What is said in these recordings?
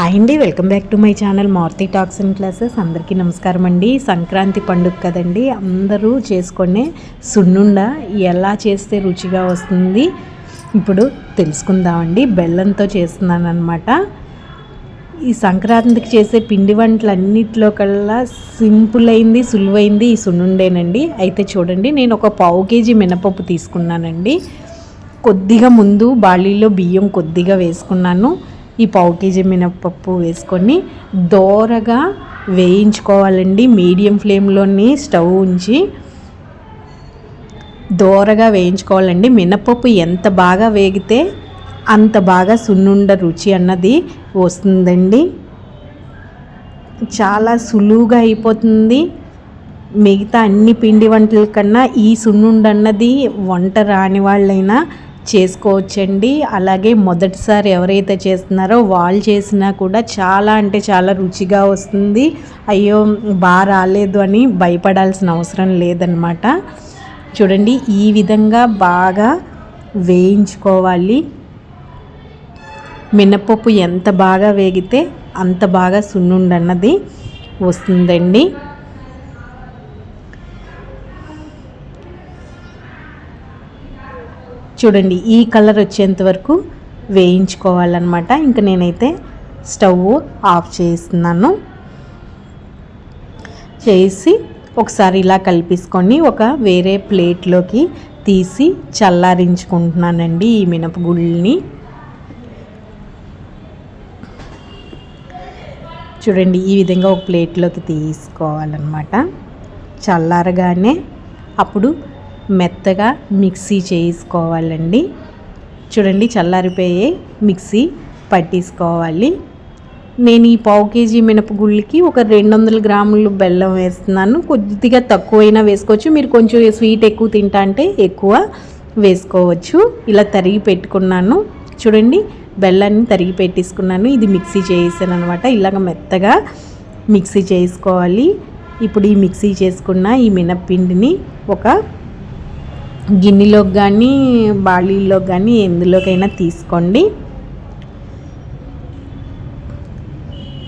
Hi అండి welcome back to my channel Maruthi talks and classes. అందరికీ నమస్కారం అండి. సంక్రాంతి పండుగ కదండి అందరూ చేసుకునే సున్నుండ ఎలా చేస్తే రుచిగా వస్తుంది? ఇప్పుడు తెలుసుకుందామండి. బెల్లంతో చేస్తున్నాను అనమాట ఈ సంక్రాంతికి చేసే పిండి వంటలు కల్లా సింపుల్ అయింది సులువైంది ఈ సున్నుండేనండి. అయితే చూడండి నేను ఒక పావు కేజీ మినపప్పు తీసుకున్నానండి. కొద్దిగా ముందు బాళీలో బియ్యం కొద్దిగా వేసుకున్నాను. ఈ పావు కేజీ మినపప్పు వేసుకొని దోరగా వేయించుకోవాలండి. మీడియం ఫ్లేమ్లోని స్టవ్ ఉంచి దోరగా వేయించుకోవాలండి. మినపప్పు ఎంత బాగా వేగితే అంత బాగా సున్నుండ రుచి అన్నది వస్తుందండి. చాలా సులువుగా అయిపోతుంది. మిగతా అన్ని పిండి వంటల కన్నా ఈ సున్నుండ అన్నది వంట రాని వాళ్ళైనా చేసుకోవచ్చండి. అలాగే మొదటిసారి ఎవరైతే చేస్తున్నారో వాళ్ళు చేసినా కూడా చాలా అంటే చాలా రుచిగా వస్తుంది. అయ్యో బాగా రాలేదు అని భయపడాల్సిన అవసరం లేదనమాట చూడండి ఈ విధంగా బాగా వేయించుకోవాలి. మినపప్పు ఎంత బాగా వేగితే అంత బాగా సున్నుండన్నది వస్తుందండి. చూడండి ఈ కలర్ వచ్చేంత వరకు వేయించుకోవాలన్నమాట. ఇంకా నేనైతే స్టవ్ ఆఫ్ చేస్తున్నాను. చేసి ఒకసారి ఇలా కలిపేసుకొని ఒక వేరే ప్లేట్లోకి తీసి చల్లారించుకుంటున్నానండి ఈ మినపగుళ్ళని. చూడండి ఈ విధంగా ఒక ప్లేట్లోకి తీసుకోవాలన్నమాట. చల్లారగానే అప్పుడు మెత్తగా మిక్సీ చేసుకోవాలండి. చూడండి చల్లారిపోయే మిక్సీ పట్టేసుకోవాలి. నేను ఈ పావు కేజీ మినపగుళ్ళకి ఒక రెండు వందల గ్రాములు బెల్లం వేస్తున్నాను. కొద్దిగా తక్కువైనా వేసుకోవచ్చు. మీరు కొంచెం స్వీట్ ఎక్కువ తింటా అంటే ఎక్కువ వేసుకోవచ్చు. ఇలా తరిగి పెట్టుకున్నాను. చూడండి బెల్లాన్ని తరిగి పెట్టేసుకున్నాను. ఇది మిక్సీ చేసాను అనమాట ఇలాగ మెత్తగా మిక్సీ చేసుకోవాలి. ఇప్పుడు ఈ మిక్సీ చేసుకున్న ఈ మినప్పిండిని ఒక గిన్నెలోకి కానీ బాళీలో కానీ ఎందులోకైనా తీసుకోండి.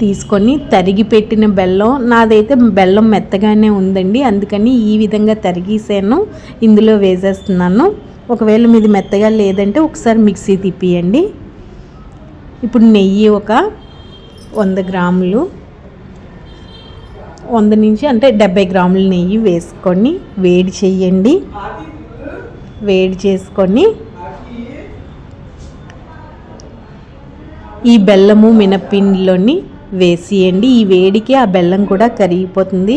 తీసుకొని తరిగి పెట్టిన బెల్లం నాదైతే బెల్లం మెత్తగానే ఉందండి అందుకని ఈ విధంగా తరిగేసాను ఇందులో వేసేస్తున్నాను. ఒకవేళ మీది మెత్తగా లేదంటే ఒకసారి మిక్సీ తిప్పియండి. ఇప్పుడు నెయ్యి ఒక వంద గ్రాములు వంద నుంచి అంటే డెబ్బై గ్రాముల నెయ్యి వేసుకొని వేడి చేయండి. వేడి చేసుకొని ఈ బెల్లము మినప్పిండిలోని వేసియండి. ఈ వేడికి ఆ బెల్లం కూడా కరిగిపోతుంది.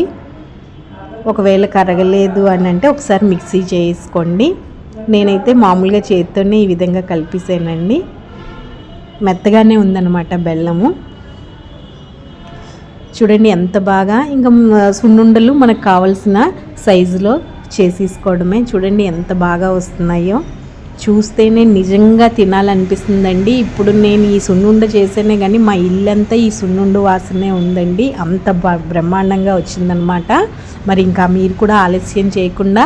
ఒకవేళ కరగలేదు అని అంటే ఒకసారి మిక్సీ చేసుకోండి. నేనైతే మామూలుగా చేతితోనే ఈ విధంగా కలిపిసానండి. మెత్తగానే ఉందన్నమాట బెల్లము. చూడండి ఎంత బాగా. ఇంకా సున్నుండలు మనకు కావలసిన సైజులో చేసేసుకోవడమే. చూడండి ఎంత బాగా వస్తున్నాయో. చూస్తేనే నిజంగా తినాలనిపిస్తుందండి. ఇప్పుడు నేను ఈ సున్నుండ చేసేనే కానీ మా ఇల్లంతా ఈ సున్నుండు వాసనే ఉందండి. అంత బ్రహ్మాండంగా వచ్చిందనమాట. మరి ఇంకా మీరు కూడా ఆలస్యం చేయకుండా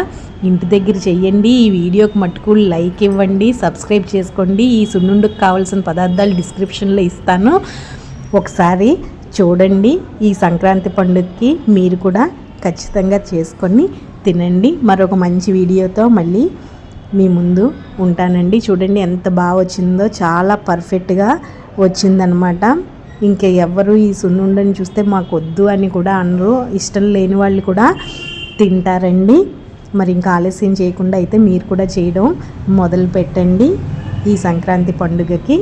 ఇంటి దగ్గర చెయ్యండి. ఈ వీడియోకి మట్టుకు లైక్ ఇవ్వండి సబ్స్క్రైబ్ చేసుకోండి. ఈ సున్నుండుకు కావాల్సిన పదార్థాలు డిస్క్రిప్షన్లో ఇస్తాను. ఒకసారి చూడండి ఈ సంక్రాంతి పండుగకి మీరు కూడా ఖచ్చితంగా చేసుకొని తినండి. మరొక మంచి వీడియోతో మళ్ళీ మీ ముందు ఉంటానండి. చూడండి ఎంత బాగా వచ్చిందో. చాలా పర్ఫెక్ట్గా వచ్చిందనమాట ఇంకా ఎవరు ఈ సున్నుండని చూస్తే మాకు వద్దు అని కూడా అనరు. ఇష్టం లేని వాళ్ళు కూడా తింటారండి. మరి ఇంకా ఆలస్యం చేయకుండా అయితే మీరు కూడా చేయడం మొదలు పెట్టండి ఈ సంక్రాంతి పండుగకి.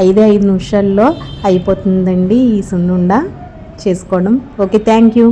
ఐదే ఐదు నిమిషాల్లో అయిపోతుందండి ఈ సున్నుండ. చేసుకోవడం. Okay thank you.